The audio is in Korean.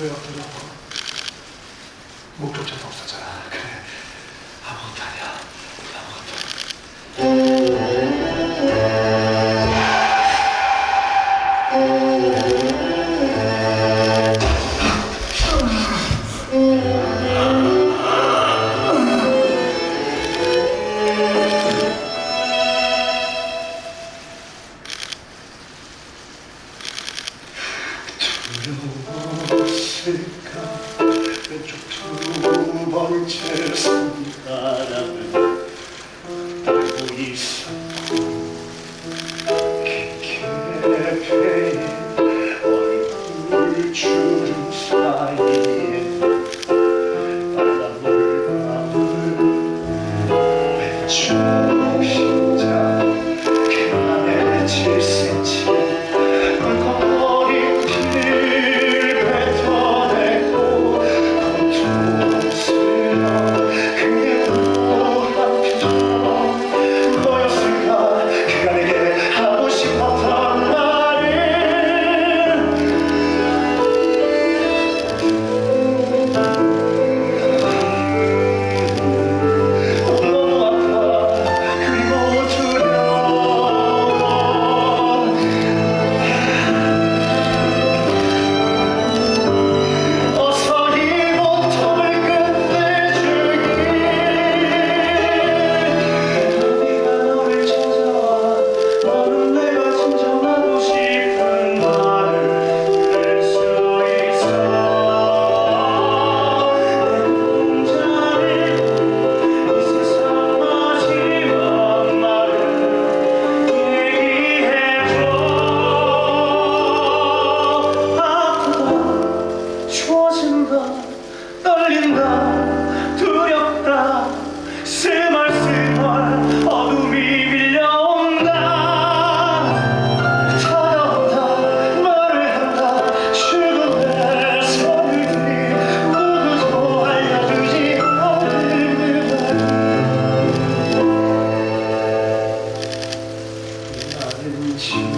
왜 어쩌라고? 목적자도 없었잖아. 그래. 아무것도 아니야. 아무것도. 무엇 어째가 두 번째 손가락을 들고 있었고 깊게 얼굴 주름 사이에 빨간 물감을 맺혀오신 much.